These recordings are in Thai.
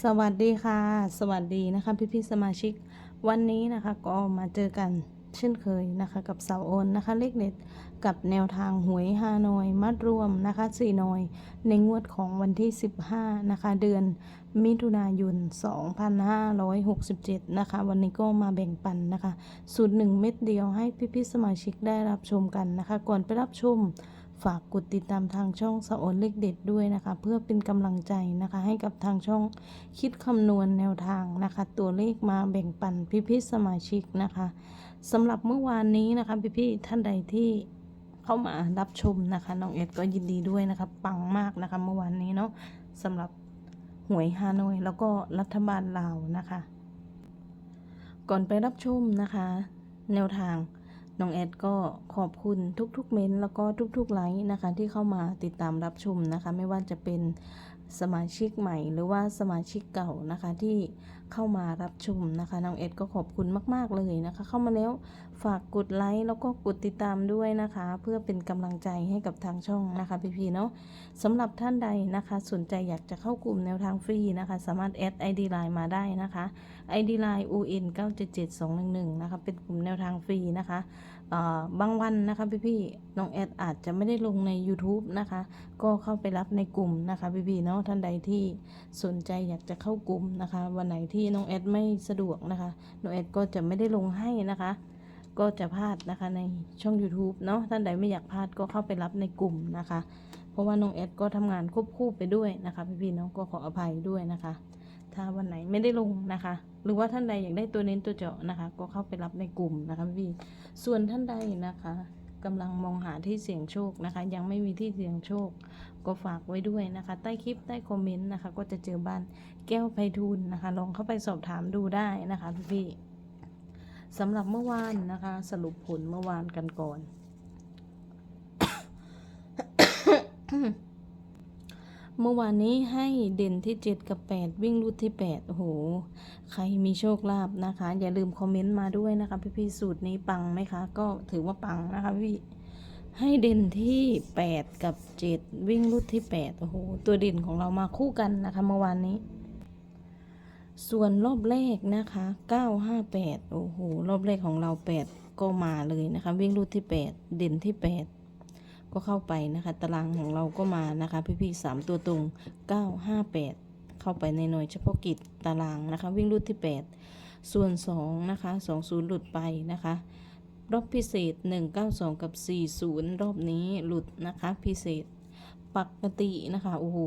สวัสดีค่ะ สวัสดีนะคะพี่พี่ๆสมาชิก วันนี้นะคะก็มาเจอกันเช่นเคยนะคะ กับเสาโอนนะคะเลขเด็ดกับแนวทางหวยฮานอยมัดรวมนะคะสี่นอย ในงวดของวันที่ 15 นะคะ เดือนมิถุนายน 2567 นะคะ วันนี้ก็มาแบ่งปันนะคะสูตรหนึ่งเม็ดเดียวให้พี่พี่ๆสมาชิกได้รับชมกันนะคะ ก่อนไปรับชม ฝากกดติดตามทางช่องสะอนเลขเด็ดด้วยนะคะ เพื่อเป็นกำลังใจนะคะ ให้กับทางช่องคิดคำนวณแนวทางนะคะ ตัวเลขมาแบ่งปันพี่พี่ๆสมาชิกนะคะสำหรับเมื่อวานนี้นะคะพี่พี่ๆท่านใดที่เข้ามารับชมนะคะน้องเอ็ดก็ยินดีด้วยนะคะปังมากนะคะเมื่อวานนี้เนาะสำหรับหวยฮานอยแล้วก็รัฐบาลลาวนะคะ ก่อนไปรับชมนะคะ แนวทาง น้องแอดก็ขอบคุณทุกๆเม้นแล้วก็ทุกๆไลค์นะคะที่เข้ามาติดตามรับชมนะคะ ไม่ว่าจะเป็น สมาชิกใหม่หรือว่าสมาชิกเก่านะคะที่เข้ามารับชมนะคะน้องเอ็ดก็ขอบคุณมาก ๆ เลยนะคะ เข้ามาแล้วฝากกดไลค์แล้วก็กดติดตามด้วยนะคะ เพื่อเป็นกำลังใจให้กับทางช่องนะคะพี่ๆเนาะสำหรับท่านใดนะคะ สนใจอยากจะเข้ากลุ่มแนวทางฟรีนะคะ สามารถแอด ID Line มาได้นะคะ ID Line UN 977211นะคะเป็นกลุ่มแนวทางฟรีนะคะบางวันนะคะพี่ๆน้องแอดอาจจะไม่ได้ลงใน YouTube นะคะ ก็เข้าไปรับในกลุ่มนะคะพี่ๆเนาะท่านใดที่สนใจอยากจะเข้ากลุ่มนะคะ วันไหนที่น้องแอดไม่สะดวกนะคะ น้องแอดก็จะไม่ได้ลงให้นะคะ ก็จะพลาดนะคะในช่อง YouTube เนาะท่านใดไม่อยากพลาดก็เข้าไปรับในกลุ่มนะคะ เพราะว่าน้องแอดก็ทำงานควบคู่ไปด้วยนะคะพี่ๆเนาะก็ขออภัยด้วยนะคะ ถ้าวันไหนไม่ได้ลงนะคะ หรือว่าท่านใดอยากได้ตัวเน้นตัวเจาะนะคะ ก็เข้าไปรับในกลุ่มนะคะพี่ส่วนท่านใดนะคะ กำลังมองหาที่เสี่ยงโชคนะคะ ยังไม่มีที่เสี่ยงโชค ก็ฝากไว้ด้วยนะคะ ใต้คลิปใต้คอมเมนต์นะคะ ก็จะเจอบ้านแก้วไพฑูรย์นะคะ ลองเข้าไปสอบถามดูได้นะคะพี่สำหรับเมื่อวานนะคะ สรุปผลเมื่อวานกันก่อน เมื่อวานนี้ให้เด่นที่ 7 กับ 8 วิ่งรูดที่ 8 โอ้โห ใครมีโชคลาภนะคะ อย่าลืมคอมเมนต์มาด้วยนะคะ พี่ๆสูตรนี้ปังไหมคะ ก็ถือว่าปังนะคะพี่ให้เด่นที่ 8 กับ 7 วิ่งรูดที่ 8 โอ้โห ตัวเด่นของเรามาคู่กันนะคะเมื่อวานนี้ ส่วนรอบแรกนะคะ 958 โอ้โห รอบแรกของเรา 8 ก็มาเลยนะคะ วิ่งรูดที่ 8 เด่นที่ 8 ก็เข้าไปนะคะ ตารางของเราก็มานะคะ พี่ๆสามตัวตรง 958 เข้าไปในหน่วยเฉพาะกิจตารางนะคะ วิ่งรูดที่ 8 ส่วน2นะคะ20 หลุดไปนะคะ รอบพิเศษ 192 กับ 40 รอบนี้หลุดนะคะ พิเศษปกตินะคะโอ้โห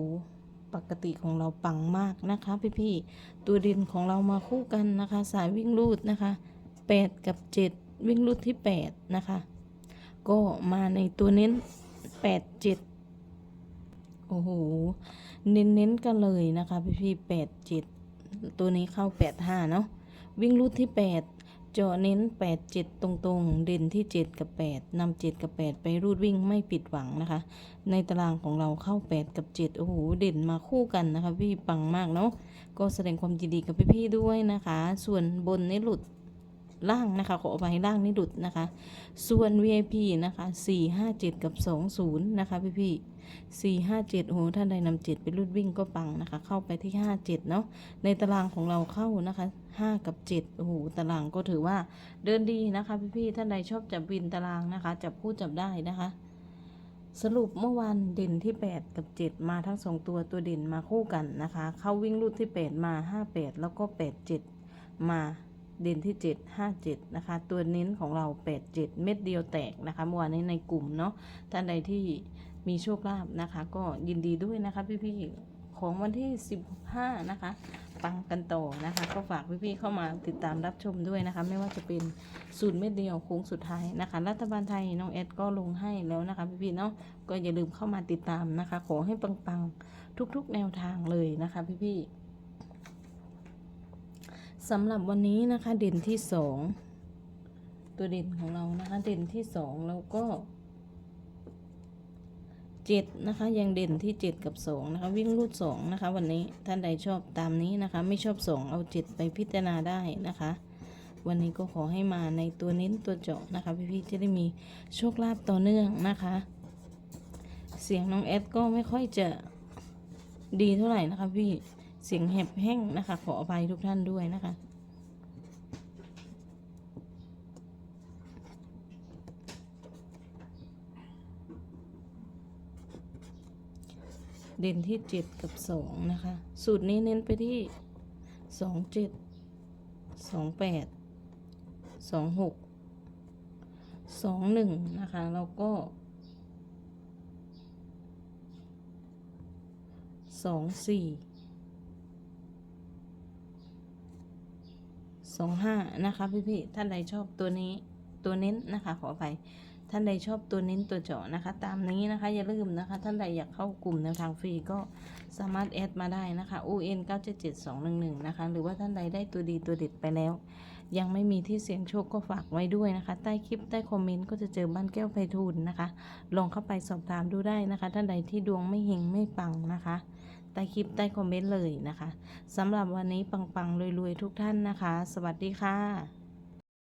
ปกติของเราปังมากนะคะ พี่ๆตัวด่นของเรามาคู่กันนะคะ สายวิ่งรูดนะคะ 8 กับ 7 วิ่งรูดที่ 8 นะคะ ก็มาในตัวเน้น8 7โอ้โห เน้นๆกันเลยนะคะพี่พี่แปดเจ็ดตัวนี้เข้า8 5เนาะ วิ่งรูดที่8เจาะเน้น8 7ตรงๆ เด่นที่7กับ8นำ7กับ8ไปรูดวิ่งไม่ผิดหวังนะคะ ในตารางของเราเข้า8กับ7โอ้โห เด่นมาคู่กันนะคะพี่ปังมากเนาะ ก็แสดงความยินดีกับพี่ๆด้วยนะคะ ส่วนบนนี่หลุด ล่างนะคะ ขออภัยล่างนี่หลุดนะคะ ส่วน VIP นะคะ457 กับ 20 นะคะพี่พี่457โอ้โหท่านใดนำ7ไปรุดวิ่งก็ปังนะคะ เข้าไปที่ 57 เนาะในตารางของเราเข้านะคะ 5 กับ 7โอ้โหตารางก็ถือว่าเดินดีนะคะพี่พี่ท่านใดชอบจับวินตารางนะคะ จับคู่จับได้นะคะสรุปเมื่อวานเด่นที่ 8 กับ 7 มาทั้งสองตัวตัวเด่นมาคู่กันนะคะ เข้าวิ่งรูดที่ 8 มา 58 แล้วก็ 87 มา เด่นที่ 7 57 นะคะ ตัวเน้นของเรา 87 เม็ดเดียวแตกนะคะเมื่อวานนี้ในกลุ่มเนาะท่านใดที่มีโชคลาภนะคะ ก็ยินดีด้วยนะคะพี่ๆของวันที่ 15 นะคะปังกันต่อนะคะ ก็ฝากพี่ๆเข้ามาติดตามรับชมด้วยนะคะ ไม่ว่าจะเป็นสูตรเม็ดเดียวโค้งสุดท้ายนะคะ รัฐบาลไทยน้องแอดก็ลงให้แล้วนะคะพี่ๆเนาะก็อย่าลืมเข้ามาติดตามนะคะ ขอให้ปังๆทุกๆแนวทางเลยนะคะพี่ๆ สำหรับวันนี้นะคะเด่นที่สองตัวเด่นของเรานะคะเด่นที่สองแล้วก็เจ็ดนะคะยังเด่นที่เจ็ดกับสองนะคะวิ่งรูดสองนะคะ วันนี้ท่านใดชอบตามนี้นะคะ ไม่ชอบสองเอาเจ็ดไปพิจารณาได้นะคะ วันนี้ก็ขอให้มาในตัวเน้นตัวเจาะนะคะ พี่ๆจะได้มีโชคลาภต่อเนื่องนะคะ เสียงน้องแอดก็ไม่ค่อยจะดีเท่าไหร่นะคะพี่ เสียงแหบแห้งนะคะ ขออภัยทุกท่านด้วยนะคะ เด่นที่เจ็ดกับสองนะคะ สูตรนี้เน้นไปที่สองเจ็ดสองแปดสองหกสองหนึ่งนะคะ แล้วก็สองสี่ สองห้านะคะ พี่ๆท่านใดชอบตัวนี้ตัวเน้นนะคะ ขออภัยท่านใดชอบตัวเน้นตัวเจาะนะคะ ตามนี้นะคะอย่าลืมนะคะ ท่านใดอยากเข้ากลุ่มแนวทางฟรีก็สามารถแอดมาได้นะคะ UN 977211 นะคะ หรือว่าท่านใดได้ตัวดีตัวเด็ดไปแล้ว ยังไม่มีที่เสียงโชคก็ฝากไว้ด้วยนะคะ ใต้คลิปใต้คอมเมนต์ก็จะเจอบ้านแก้วไพฑูรย์นะคะ ลองเข้าไปสอบถามดูได้นะคะ ท่านใดที่ดวงไม่เฮงไม่ปังนะคะ ใต้คลิปใต้คอมเมนต์เลยนะคะสำหรับวันนี้ปังๆรวยๆทุกท่านนะคะ สวัสดีค่ะ